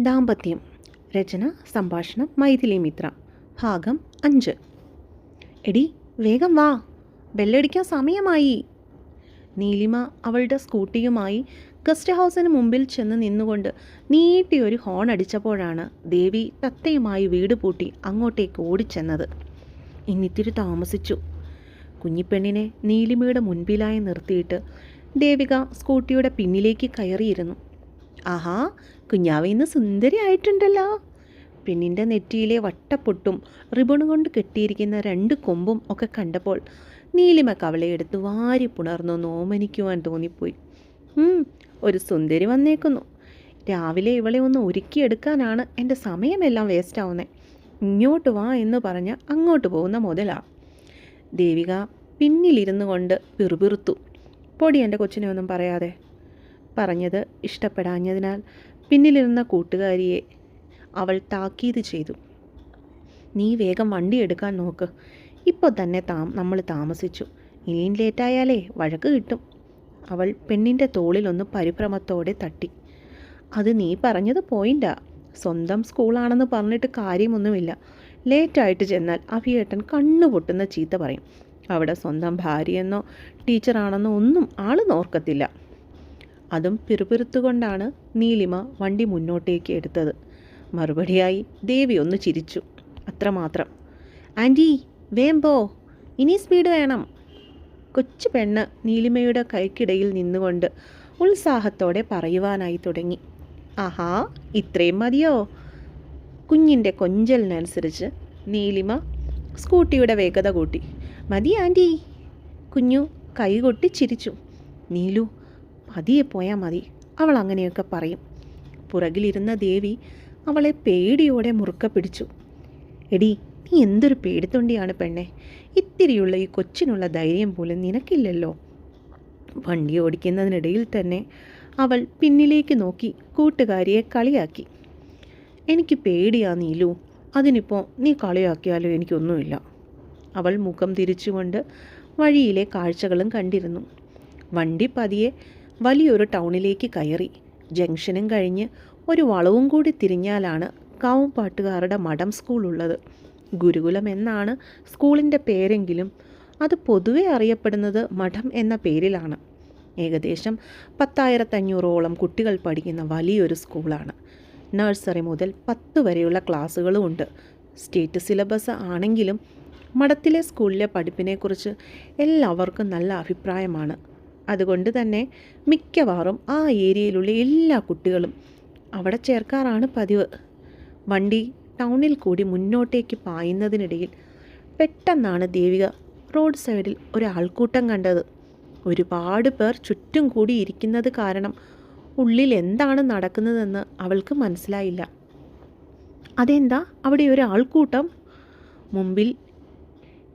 ദാമ്പത്യം. രചന സംഭാഷണം മൈഥിലി മിത്ര. ഭാഗം അഞ്ച്. എടി വേഗം വാ. ബെല്ലടിക്കാൻ സമയമായി. നീലിമ അവളുടെ സ്കൂട്ടിയുമായി ഗസ്റ്റ് ഹൗസിന് മുമ്പിൽ ചെന്ന് നിന്നുകൊണ്ട് നീട്ടി ഒരു ഹോൺ അടിച്ചപ്പോഴാണ് ദേവി തത്തയുമായി വീട് പൂട്ടി അങ്ങോട്ടേക്ക് ഓടിച്ചെന്നത്. ഇന്നിത്തിരി താമസിച്ചു. കുഞ്ഞിപ്പെണ്ണിനെ നീലിമയുടെ മുൻപിലായി നിർത്തിയിട്ട് ദേവിക സ്കൂട്ടിയുടെ പിന്നിലേക്ക് കയറിയിരുന്നു. ആഹാ കുഞ്ഞാവ ഇന്ന് സുന്ദരിയായിട്ടുണ്ടല്ലോ പെണ്ണിന്റെ നെറ്റിയിലെ വട്ടപ്പൊട്ടും റിബൺ കൊണ്ട് കെട്ടിയിരിക്കുന്ന രണ്ട് കൊമ്പും ഒക്കെ കണ്ടപ്പോൾ നീലിമ കവളെ കവളയെടുത്ത് വാരി പുണർന്നു നോമനിക്കുവാൻ തോന്നിപ്പോയി. ഒരു സുന്ദരി വന്നേക്കുന്നു. രാവിലെ ഇവളെ ഒന്ന് ഒരുക്കിയെടുക്കാനാണ് എന്റെ സമയമെല്ലാം വേസ്റ്റാവുന്നത് ഇങ്ങോട്ട് വാ എന്ന് പറഞ്ഞ് അങ്ങോട്ട് പോകുന്ന മുതലാണ് ദേവിക പിന്നിലിരുന്നു കൊണ്ട് പിറുപിറുത്തു. പൊടി എന്റെ കൊച്ചിനെ ഒന്നും പറയാതെ. പറഞ്ഞത് ഇഷ്ടപ്പെടാഞ്ഞതിനാൽ പിന്നിലിരുന്ന കൂട്ടുകാരിയെ അവൾ താക്കീത് ചെയ്തു. നീ വേഗം വണ്ടി എടുക്കാൻ നോക്ക്. ഇപ്പോൾ തന്നെ താ നമ്മൾ താമസിച്ചു. ഇനിയും ലേറ്റായാലേ വഴക്ക് കിട്ടും. അവൾ പെണ്ണിന്റെ തോളിലൊന്ന് പരിഭ്രമത്തോടെ തട്ടി. അത് നീ പറഞ്ഞത് പോയിന്റാ സ്വന്തം സ്കൂളാണെന്ന് പറഞ്ഞിട്ട് കാര്യമൊന്നുമില്ല. ലേറ്റായിട്ട് ചെന്നാൽ അഭിയേട്ടൻ കണ്ണു പൊട്ടുന്ന ചീത്ത പറയും. അവിടെ സ്വന്തം ഭാര്യയെന്നോ ടീച്ചറാണെന്നോ ഒന്നും ആൾ നോർക്കത്തില്ല. അതും പിറുപിറുത്തുകൊണ്ടാണ് നീലിമ വണ്ടി മുന്നോട്ടേക്ക് എടുത്തത്. മറുപടിയായി ദേവി ഒന്ന് ചിരിച്ചു. അത്രമാത്രം. ആന്റി വേമ്പോ ഇനി സ്പീഡ് വേണം. കൊച്ചു പെണ്ണ് നീലിമയുടെ കൈക്കിടയിൽ നിന്നുകൊണ്ട് ഉത്സാഹത്തോടെ പറയുവാനായി തുടങ്ങി. ആഹാ ഇത്രയും മതിയോ? കുഞ്ഞിന്റെ കൊഞ്ചലിനനുസരിച്ച് നീലിമ സ്കൂട്ടിയുടെ വേഗത കൂട്ടി. മതി ആന്റി കുഞ്ഞു കൈകൊട്ടി ചിരിച്ചു. നീലു പതിയെ പോയാൽ മതി. അവൾ അങ്ങനെയൊക്കെ പറയും. പുറകിലിരുന്ന ദേവി അവളെ പേടിയോടെ മുറുക്ക പിടിച്ചു. എടി നീ എന്തൊരു പേടിത്തൊണ്ടിയാണ് പെണ്ണെ. ഇത്തിരിയുള്ള ഈ കൊച്ചിനുള്ള ധൈര്യം പോലും നിനക്കില്ലല്ലോ. വണ്ടി ഓടിക്കുന്നതിനിടയിൽ തന്നെ അവൾ പിന്നിലേക്ക് നോക്കി കൂട്ടുകാരിയെ കളിയാക്കി. എനിക്ക് പേടിയാ നീലു. അതിനിപ്പോൾ നീ കളിയാക്കിയാലോ എനിക്കൊന്നുമില്ല. അവൾ മുഖം തിരിച്ചുകൊണ്ട് വഴിയിലെ കാഴ്ചകളും കണ്ടിരുന്നു. വണ്ടി പതിയെ വലിയൊരു ടൗണിലേക്ക് കയറി. ജംഗ്ഷനും കഴിഞ്ഞ് ഒരു വളവും കൂടി തിരിഞ്ഞാലാണ് കാവുംപാട്ടുകാരുടെ മഠം സ്കൂൾ ഉള്ളത് ഗുരുകുലം എന്നാണ് സ്കൂളിന്റെ പേരെങ്കിലും അത് പൊതുവെ അറിയപ്പെടുന്നത് മഠം എന്ന പേരിലാണ്. ഏകദേശം പത്തായിരത്തഞ്ഞൂറോളം കുട്ടികൾ പഠിക്കുന്ന വലിയൊരു സ്കൂളാണ്. നഴ്സറി മുതൽ പത്ത് വരെയുള്ള ക്ലാസ്സുകളും ഉണ്ട്. സ്റ്റേറ്റ് സിലബസ് ആണെങ്കിലും മഠത്തിലെ സ്കൂളിലെ പഠിപ്പിനെക്കുറിച്ച് എല്ലാവർക്കും നല്ല അഭിപ്രായമാണ്. അതുകൊണ്ട് തന്നെ മിക്കവാറും ആ ഏരിയയിലുള്ള എല്ലാ കുട്ടികളും അവിടെ ചേർക്കാറാണ് പതിവ്. വണ്ടി ടൗണിൽ കൂടി മുന്നോട്ടേക്ക് പായുന്നതിനിടയിൽ പെട്ടെന്നാണ് ദേവിക റോഡ് സൈഡിൽ ഒരു ആൾക്കൂട്ടം കണ്ടത്. ഒരുപാട് പേർ ചുറ്റും കൂടി ഇരിക്കുന്നത് കാരണം ഉള്ളിൽ എന്താണ് നടക്കുന്നതെന്ന് അവൾക്ക് മനസ്സിലായില്ല. അതെന്താ? അവിടെ ഒരു ആൾക്കൂട്ടം? മുമ്പിൽ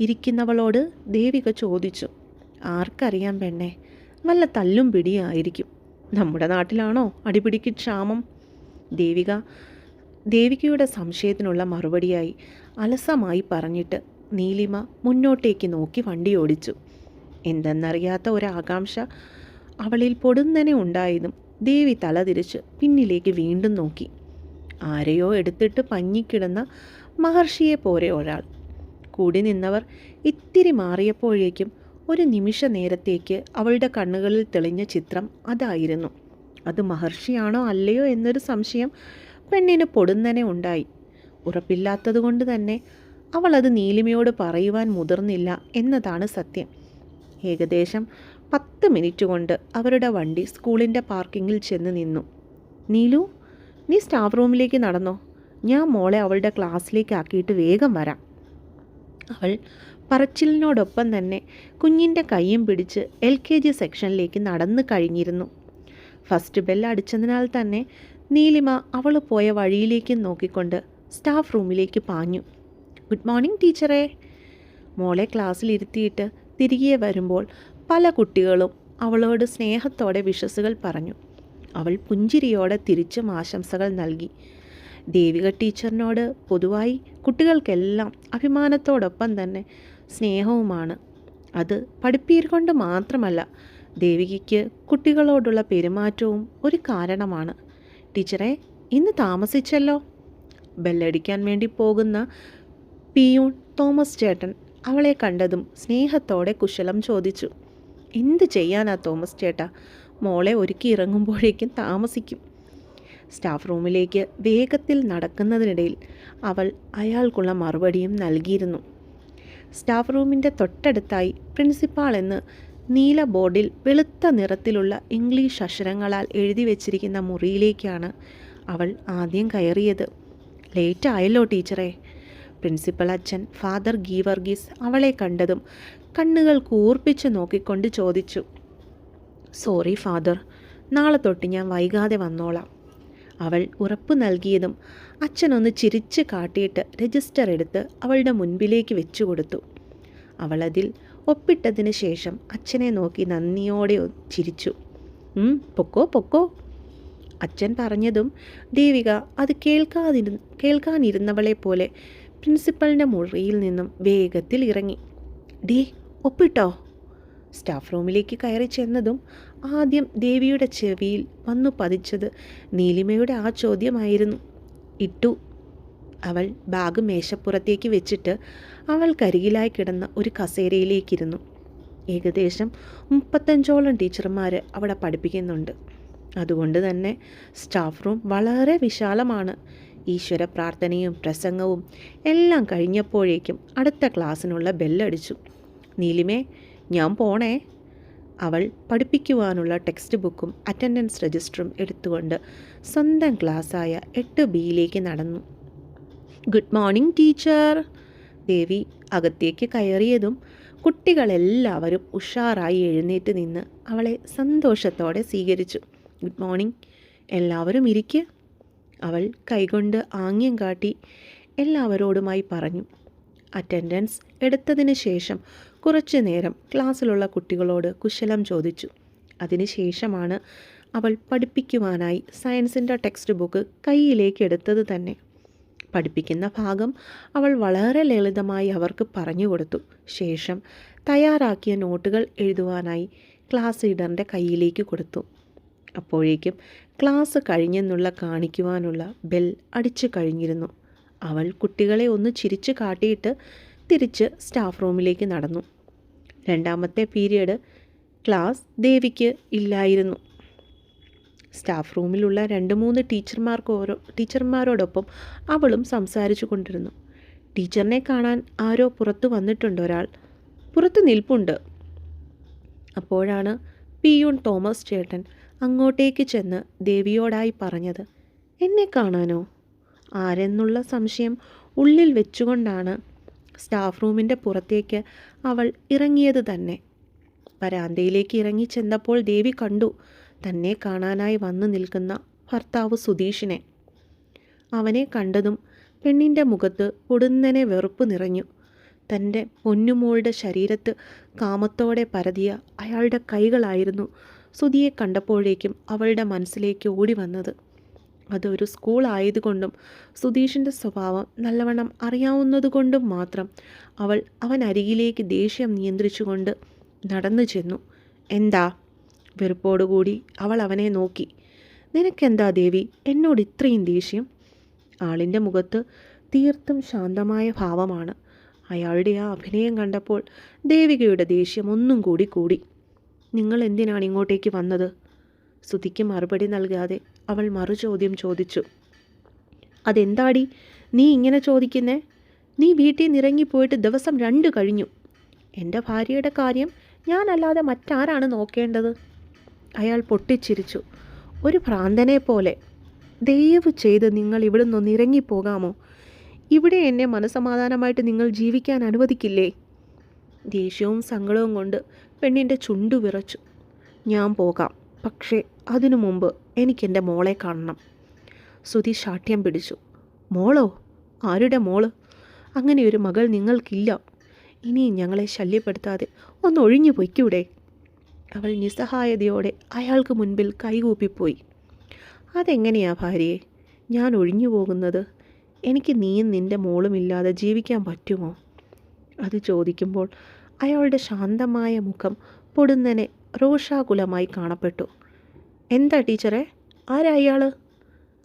ഇരിക്കുന്നവളോട് ദേവിക ചോദിച്ചു. ആർക്കറിയാം പെണ്ണെ വല്ല തല്ലും പിടിയായിരിക്കും നമ്മുടെ നാട്ടിലാണോ അടിപിടിക്ക് ക്ഷാമം? ദേവിക ദേവികയുടെ സംശയത്തിനുള്ള മറുപടിയായി അലസമായി പറഞ്ഞിട്ട് നീലിമ മുന്നോട്ടേക്ക് നോക്കി വണ്ടി ഓടിച്ചു. എന്തെന്നറിയാത്ത ഒരാകാംക്ഷ അവളിൽ പൊടുന്നനെ ഉണ്ടായതും ദേവി തലതിരിച്ച് പിന്നിലേക്ക് വീണ്ടും നോക്കി. ആരെയോ എടുത്തിട്ട് പഞ്ഞിക്കിടന്ന മഹർഷിയെ പോരെ ഒരാൾ. കൂടി നിന്നവർ ഇത്തിരി മാറിയപ്പോഴേക്കും ഒരു നിമിഷ നേരത്തേക്ക് അവളുടെ കണ്ണുകളിൽ തെളിഞ്ഞ ചിത്രം അതായിരുന്നു. അത് മഹർഷിയാണോ അല്ലയോ എന്നൊരു സംശയം പെണ്ണിന് പൊടുന്നനെ ഉണ്ടായി. ഉറപ്പില്ലാത്തതുകൊണ്ട് തന്നെ അവൾ അത് നീലിമയോട് പറയുവാൻ മുതിർന്നില്ല എന്നതാണ് സത്യം. ഏകദേശം പത്ത് മിനിറ്റ് കൊണ്ട് അവരുടെ വണ്ടി സ്കൂളിന്റെ പാർക്കിങ്ങിൽ ചെന്ന് നിന്നു. നീലു നീ സ്റ്റാഫ് റൂമിലേക്ക് നടന്നോ? ഞാൻ മോളെ അവളുടെ ക്ലാസ്സിലേക്ക് ആക്കിയിട്ട് വേഗം വരാം. അവൾ പറച്ചിലിനോടൊപ്പം തന്നെ കുഞ്ഞിന്റെ കൈയും പിടിച്ച് എൽ കെ ജി സെക്ഷനിലേക്ക് നടന്നു കഴിഞ്ഞിരുന്നു. ഫസ്റ്റ് ബെൽ അടിച്ചതിനാൽ തന്നെ നീലിമ അവൾ പോയ വഴിയിലേക്ക് നോക്കിക്കൊണ്ട് സ്റ്റാഫ് റൂമിലേക്ക് പാഞ്ഞു. ഗുഡ് മോർണിംഗ് ടീച്ചറേ. മോളെ ക്ലാസ്സിലിരുത്തിയിട്ട് തിരികെ വരുമ്പോൾ പല കുട്ടികളും അവളോട് സ്നേഹത്തോടെ വിശ്വസുകൾ പറഞ്ഞു. അവൾ പുഞ്ചിരിയോടെ തിരിച്ചും ആശംസകൾ നൽകി. ദേവിക ടീച്ചറിനോട് പൊതുവായി കുട്ടികൾക്കെല്ലാം അഭിമാനത്തോടൊപ്പം തന്നെ സ്നേഹവുമാണ്. അത് പഠിപ്പീർ കൊണ്ട് മാത്രമല്ല ദേവികയ്ക്ക് കുട്ടികളോടുള്ള പെരുമാറ്റവും ഒരു കാരണമാണ്. ടീച്ചറെ ഇന്ന് താമസിച്ചല്ലോ? ബെല്ലടിക്കാൻ വേണ്ടി പോകുന്ന പിയൂൺ തോമസ് ചേട്ടൻ അവളെ കണ്ടതും സ്നേഹത്തോടെ കുശലം ചോദിച്ചു. എന്ത് ചെയ്യാനാ തോമസ് ചേട്ടാ? മോളെ ഒരുക്കി ഇറങ്ങുമ്പോഴേക്കും താമസിക്കും. സ്റ്റാഫ് റൂമിലേക്ക് വേഗത്തിൽ നടക്കുന്നതിനിടയിൽ അവൾ അയാൾക്കുള്ള മറുപടിയും നൽകിയിരുന്നു. സ്റ്റാഫ് റൂമിന്റെ തൊട്ടടുത്തായി പ്രിൻസിപ്പാൾ എന്ന് നീല ബോർഡിൽ വെളുത്ത നിറത്തിലുള്ള ഇംഗ്ലീഷ് അക്ഷരങ്ങളാൽ എഴുതി വെച്ചിരിക്കുന്ന മുറിയിലേക്കാണ് അവൾ ആദ്യം കയറിയത്. ലേറ്റ് ആയല്ലോ ടീച്ചറെ. പ്രിൻസിപ്പൽ അച്ഛൻ ഫാദർ ഗീവർഗീസ് അവളെ കണ്ടതും കണ്ണുകൾ കൂർപ്പിച്ച് നോക്കിക്കൊണ്ട് ചോദിച്ചു സോറി ഫാദർ നാളെ തൊട്ട് ഞാൻ വൈകാതെ വന്നോളാം. അവൾ ഉറപ്പ് നൽകിയതും അച്ഛനൊന്ന് ചിരിച്ച് കാട്ടിയിട്ട് രജിസ്റ്റർ എടുത്ത് അവളുടെ മുൻപിലേക്ക് വെച്ചു കൊടുത്തു അവളതിൽ ഒപ്പിട്ടതിന് ശേഷം അച്ഛനെ നോക്കി നന്ദിയോടെ ചിരിച്ചു. "ഉം, പൊക്കോ പൊക്കോ അച്ഛൻ പറഞ്ഞതും ദേവിക അത് കേൾക്കാതിരു കേൾക്കാനിരുന്നവളെ പോലെ പ്രിൻസിപ്പലിന്റെ മുറിയിൽ നിന്നും വേഗത്തിൽ ഇറങ്ങി. ഡീ ഒപ്പിട്ടോ? സ്റ്റാഫ് റൂമിലേക്ക് കയറി ചെന്നതും ആദ്യം ദേവിയുടെ ചെവിയിൽ വന്നു പതിച്ചത് നീലിമയുടെ ആ ചോദ്യമായിരുന്നു. ഇട്ടു. അവൾ ബാഗ് മേശപ്പുറത്തേക്ക് വെച്ചിട്ട് അവൾ അവൾക്കരികിലായി കിടന്ന ഒരു കസേരയിലേക്കിരുന്നു. ഏകദേശം മുപ്പത്തഞ്ചോളം ടീച്ചർമാർ അവിടെ പഠിപ്പിക്കുന്നുണ്ട്. അതുകൊണ്ട് തന്നെ സ്റ്റാഫ് റൂം വളരെ വിശാലമാണ്. ഈശ്വര പ്രാർത്ഥനയും പ്രസംഗവും എല്ലാം കഴിഞ്ഞപ്പോഴേക്കും അടുത്ത ക്ലാസ്സിനുള്ള ബെല്ലടിച്ചു. നീലിമേ ഞാൻ പോണേ. അവൾ പഠിപ്പിക്കുവാനുള്ള ടെക്സ്റ്റ് ബുക്കും അറ്റൻഡൻസ് രജിസ്റ്ററും എടുത്തുകൊണ്ട് സ്വന്തം ക്ലാസ്സായ എട്ട് ബിയിലേക്ക് നടന്നു. Good morning teacher. ദേവി അകത്തേക്ക് കയറിയതും കുട്ടികളെല്ലാവരും ഉഷാറായി എഴുന്നേറ്റ് നിന്ന് അവളെ സന്തോഷത്തോടെ സ്വീകരിച്ചു. ഗുഡ് മോർണിംഗ് എല്ലാവരും ഇരിക്ക്. അവൾ കൈകൊണ്ട് ആംഗ്യം കാട്ടി എല്ലാവരോടുമായി പറഞ്ഞു. അറ്റൻഡൻസ് എടുത്തതിന് ശേഷം കുറച്ചു നേരം ക്ലാസ്സിലുള്ള കുട്ടികളോട് കുശലം ചോദിച്ചു. അതിനുശേഷമാണ് അവൾ പഠിപ്പിക്കുവാനായി സയൻസിന്റെ ടെക്സ്റ്റ് ബുക്ക് കയ്യിലേക്ക് എടുത്തത് തന്നെ. പഠിപ്പിക്കുന്ന ഭാഗം അവൾ വളരെ ലളിതമായി അവർക്ക് പറഞ്ഞു കൊടുത്തു. ശേഷം തയ്യാറാക്കിയ നോട്ടുകൾ എഴുതുവാനായി ക്ലാസ് ലീഡറിന്റെ കയ്യിലേക്ക് കൊടുത്തു. അപ്പോഴേക്കും ക്ലാസ് കഴിഞ്ഞെന്നുള്ള കാണിക്കുവാനുള്ള ബെൽ അടിച്ചു കഴിഞ്ഞിരുന്നു. അവൾ കുട്ടികളെ ഒന്ന് ചിരിച്ചു കാട്ടിയിട്ട് തിരിച്ച് സ്റ്റാഫ് റൂമിലേക്ക് നടന്നു. രണ്ടാമത്തെ പീരീഡ് ക്ലാസ് ദേവിക്ക് ഇല്ലായിരുന്നു. സ്റ്റാഫ് റൂമിലുള്ള രണ്ട് മൂന്ന് ടീച്ചർമാർക്ക് ഓരോ ടീച്ചർമാരോടൊപ്പം അവളും സംസാരിച്ചു കൊണ്ടിരുന്നു. ടീച്ചറിനെ കാണാൻ ആരോ പുറത്തു വന്നിട്ടുണ്ട് ഒരാൾ. പുറത്ത് നിൽപ്പുണ്ട്. അപ്പോഴാണ് പിയൂൺ തോമസ് ചേട്ടൻ അങ്ങോട്ടേക്ക് ചെന്ന് ദേവിയോടായി പറഞ്ഞത് എന്നെ കാണാനോ? ആരെന്നുള്ള സംശയം ഉള്ളിൽ വെച്ചുകൊണ്ടാണ് സ്റ്റാഫ് റൂമിന്റെ പുറത്തേക്ക് അവൾ ഇറങ്ങിയത് തന്നെ. വരാന്തയിലേക്ക് ഇറങ്ങി ചെന്നപ്പോൾ ദേവി കണ്ടു തന്നെ കാണാനായി വന്നു നിൽക്കുന്ന ഭർത്താവ് സുധീഷിനെ. അവനെ കണ്ടതും പെണ്ണിന്റെ മുഖത്ത് പൊടുന്നനെ വെറുപ്പ് നിറഞ്ഞു. തന്റെ പൊന്നുമോളുടെ ശരീരത്ത് കാമത്തോടെ പരതിയ അയാളുടെ കൈകളായിരുന്നു സുധിയെ കണ്ടപ്പോഴേക്കും അവളുടെ മനസ്സിലേക്ക് ഓടി വന്നത്. അതൊരു സ്കൂൾ ആയതുകൊണ്ടും സുധീഷിന്റെ സ്വഭാവം നല്ലവണ്ണം അറിയാവുന്നതുകൊണ്ടും മാത്രം അവൾ അവൻ അരികിലേക്ക് ദേഷ്യം നിയന്ത്രിച്ചുകൊണ്ട് നടന്നു ചെന്നു. എന്താ? വെറുപ്പോടുകൂടി അവൾ അവനെ നോക്കി. നിനക്കെന്താ ദേവി? എന്നോട് ഇത്രയും ദേഷ്യം? ആളിന്റെ മുഖത്ത് തീർത്തും ശാന്തമായ ഭാവമാണ്. അയാളുടെ ആ അഭിനയം കണ്ടപ്പോൾ ദേവികയുടെ ദേഷ്യം ഒന്നും കൂടി കൂടി. നിങ്ങൾ എന്തിനാണ് ഇങ്ങോട്ടേക്ക് വന്നത്? സുധിക്ക് മറുപടി നൽകാതെ അവൾ മറുചോദ്യം ചോദിച്ചു. അതെന്താടി? നീ ഇങ്ങനെ ചോദിക്കുന്നേ? നീ വീട്ടിൽ നിന്നിറങ്ങിപ്പോയിട്ട് ദിവസം രണ്ട് കഴിഞ്ഞു. എന്റെ ഭാര്യയുടെ കാര്യം ഞാനല്ലാതെ മറ്റാരാണ് നോക്കേണ്ടത്? അയാൾ പൊട്ടിച്ചിരിച്ചു. ഒരു ഭ്രാന്തനെ പോലെ. ദയവ് ചെയ്ത് നിങ്ങൾ ഇവിടെ നിന്ന് ഇറങ്ങിപ്പോകാമോ? ഇവിടെ എന്നെ മനസമാധാനമായിട്ട് നിങ്ങൾ ജീവിക്കാൻ അനുവദിക്കില്ലേ? ദേഷ്യവും സങ്കടവും കൊണ്ട് പെണ്ണിന്റെ ചുണ്ടു വിറച്ചു. ഞാൻ പോകാം. പക്ഷേ അതിനു മുമ്പ് എനിക്കെന്റെ മോളെ കാണണം. സുധി ശാഠ്യം പിടിച്ചു. മോളോ? ആരുടെ മോൾ? അങ്ങനെ ഒരു മകൾ നിങ്ങൾക്കില്ല. ഇനിയും ഞങ്ങളെ ശല്യപ്പെടുത്താതെ ഒന്ന് ഒഴിഞ്ഞു പൊയ്ക്കൂടെ? അവൾ നിസ്സഹായതയോടെ അയാൾക്ക് മുൻപിൽ കൈകൂപ്പിപ്പോയി. അതെങ്ങനെയാ ഭാര്യയെ? ഞാൻ ഒഴിഞ്ഞു പോകുന്നത് എനിക്ക് നീയും നിന്റെ മോളുമില്ലാതെ ജീവിക്കാൻ പറ്റുമോ? അത് ചോദിക്കുമ്പോൾ അയാളുടെ ശാന്തമായ മുഖം പൊടുന്നനെ രോഷാകുലമായി കാണപ്പെട്ടു. എന്താ ടീച്ചറെ? ആരാ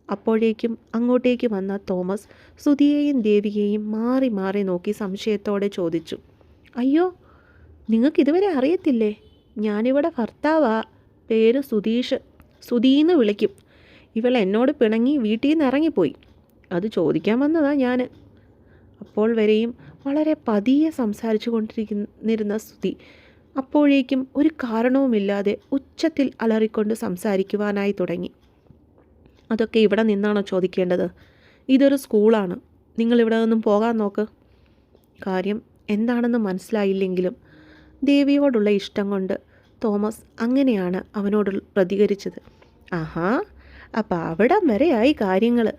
അപ്പോഴേക്കും അങ്ങോട്ടേക്ക് വന്ന തോമസ് സുധിയെയും ദേവിയെയും മാറി മാറി നോക്കി സംശയത്തോടെ ചോദിച്ചു. അയ്യോ നിങ്ങൾക്ക് ഇതുവരെ അറിയത്തില്ലേ? ഞാനിവിടെ ഭർത്താവാ. പേര് സുധീഷ്. സുധീന്ന് വിളിക്കും. ഇവൾ എന്നോട് പിണങ്ങി വീട്ടിൽ നിന്ന് ഇറങ്ങിപ്പോയി. അത് ചോദിക്കാൻ വന്നതാ ഞാൻ അപ്പോൾ വരെയും വളരെ പതിയെ സംസാരിച്ചു കൊണ്ടിരിക്കുന്നിരുന്ന സ്തുതി അപ്പോഴേക്കും ഒരു കാരണവുമില്ലാതെ ഉച്ചത്തിൽ അലറിക്കൊണ്ട് സംസാരിക്കുവാനായി തുടങ്ങി. അതൊക്കെ ഇവിടെ നിന്നാണോ ചോദിക്കേണ്ടത്? ഇതൊരു സ്കൂളാണ്. നിങ്ങൾ ഇവിടെ നിന്നും പോകാൻ നോക്ക്. കാര്യം എന്താണെന്ന് മനസ്സിലായില്ലെങ്കിലും ദേവിയോടുള്ള ഇഷ്ടം കൊണ്ട് തോമസ് അങ്ങനെയാണ് അവനോട് പ്രതികരിച്ചത്. ആഹാ അപ്പം അവിടം വരെയായി കാര്യങ്ങൾ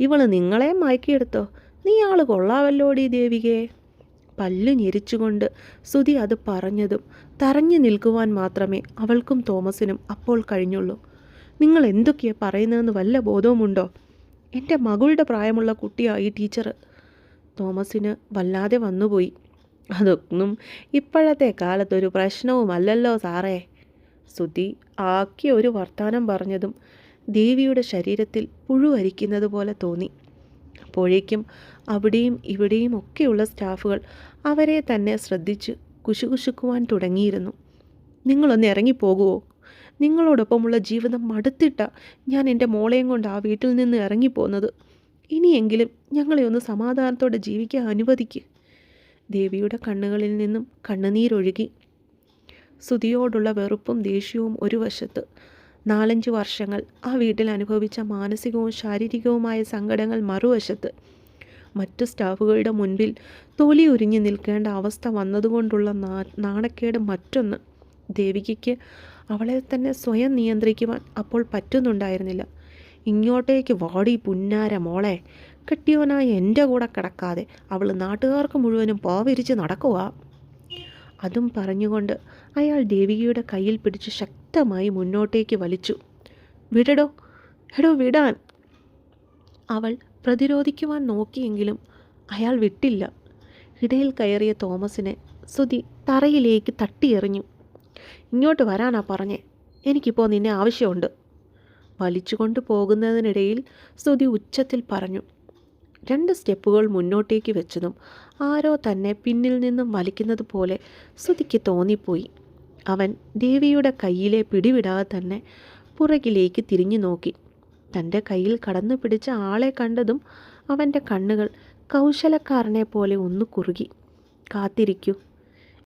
ഇവൾ നിങ്ങളെ മയക്കിയെടുത്തോ? നീ ആൾ കൊള്ളാവല്ലോടി ദേവികേ. പല്ലു ഞെരിച്ചുകൊണ്ട് സുതി അത് പറഞ്ഞതും തറഞ്ഞു നിൽക്കുവാൻ മാത്രമേ അവൾക്കും തോമസിനും അപ്പോൾ കഴിഞ്ഞുള്ളൂ. നിങ്ങൾ എന്തൊക്കെയാ പറയുന്നതെന്ന് വല്ല ബോധവുമുണ്ടോ? എന്റെ മകളുടെ പ്രായമുള്ള കുട്ടിയായി ടീച്ചർ തോമസിന് വല്ലാതെ വന്നുപോയി. അതൊന്നും ഇപ്പോഴത്തെ കാലത്തൊരു പ്രശ്നവുമല്ലല്ലോ സാറേ. സുധി ആക്കിയ ഒരു വർത്തമാനം പറഞ്ഞതും ദേവിയുടെ ശരീരത്തിൽ പുഴുവരിക്കുന്നത് പോലെ തോന്നി. അപ്പോഴേക്കും അവിടെയും ഇവിടെയും ഒക്കെയുള്ള സ്റ്റാഫുകൾ അവരെ തന്നെ ശ്രദ്ധിച്ച് കുശുകുശുക്കുവാൻ തുടങ്ങിയിരുന്നു. നിങ്ങളൊന്ന് ഇറങ്ങിപ്പോകുമോ നിങ്ങളോടൊപ്പമുള്ള ജീവിതം മടുത്തിട്ട ഞാൻ എന്റെ മോളെയും കൊണ്ട് ആ വീട്ടിൽ നിന്ന് ഇറങ്ങിപ്പോകുന്നത് ഇനിയെങ്കിലും ഞങ്ങളെ ഒന്ന് സമാധാനത്തോടെ ജീവിക്കാൻ അനുവദിക്ക്. ദേവിയുടെ കണ്ണുകളിൽ നിന്നും കണ്ണുനീരൊഴുകി. സ്തുതിയോടുള്ള വെറുപ്പും ദേഷ്യവും ഒരു വശത്ത്. നാലഞ്ച് വർഷങ്ങൾ ആ വീട്ടിൽ അനുഭവിച്ച മാനസികവും ശാരീരികവുമായ സങ്കടങ്ങൾ മറുവശത്ത്. മറ്റു സ്റ്റാഫുകളുടെ മുൻപിൽ തൊലി ഉരിഞ്ഞു നിൽക്കേണ്ട അവസ്ഥ വന്നതുകൊണ്ടുള്ള നാണക്കേട് മറ്റൊന്ന്. ദേവികയ്ക്ക് അവളെ തന്നെ സ്വയം നിയന്ത്രിക്കുവാൻ അപ്പോൾ പറ്റുന്നുണ്ടായിരുന്നില്ല. ഇങ്ങോട്ടേക്ക് വാടി പുന്നാര മോളെ. കെട്ടിയവനായി എന്റെ കൂടെ കിടക്കാതെ അവൾ നാട്ടുകാർക്ക് മുഴുവനും പാവിരിച്ച് നടക്കുക. അതും പറഞ്ഞുകൊണ്ട് അയാൾ ദേവികയുടെ കയ്യിൽ പിടിച്ച് ശക്തമായി മുന്നോട്ടേക്ക് വലിച്ചു. വിടടോ. എടോ വിടാൻ. അവൾ പ്രതിരോധിക്കുവാൻ നോക്കിയെങ്കിലും അയാൾ വിട്ടില്ല. ഇടയിൽ കയറിയ തോമസിനെ സുധി തറയിലേക്ക് തട്ടിയെറിഞ്ഞു. ഇങ്ങോട്ട് വരാനാ പറഞ്ഞേ. എനിക്കിപ്പോൾ നിന്നെ ആവശ്യമുണ്ട്. വലിച്ചുകൊണ്ട് പോകുന്നതിനിടയിൽ സ്തുതി ഉച്ചത്തിൽ പറഞ്ഞു. രണ്ട് സ്റ്റെപ്പുകൾ മുന്നോട്ടേക്ക് വെച്ചതും ആരോ തന്നെ പിന്നിൽ നിന്നും വലിക്കുന്നത് പോലെ സ്തുതിക്ക് തോന്നിപ്പോയി. അവൻ ദേവിയുടെ കയ്യിലെ പിടിവിടാതെ തന്നെ പുറകിലേക്ക് തിരിഞ്ഞു നോക്കി. തന്റെ കയ്യിൽ കടന്നു പിടിച്ച ആളെ കണ്ടതും അവന്റെ കണ്ണുകൾ കൗശലക്കാരനെ പോലെ ഒന്ന് കുറുകി. കാത്തിരിക്കൂ.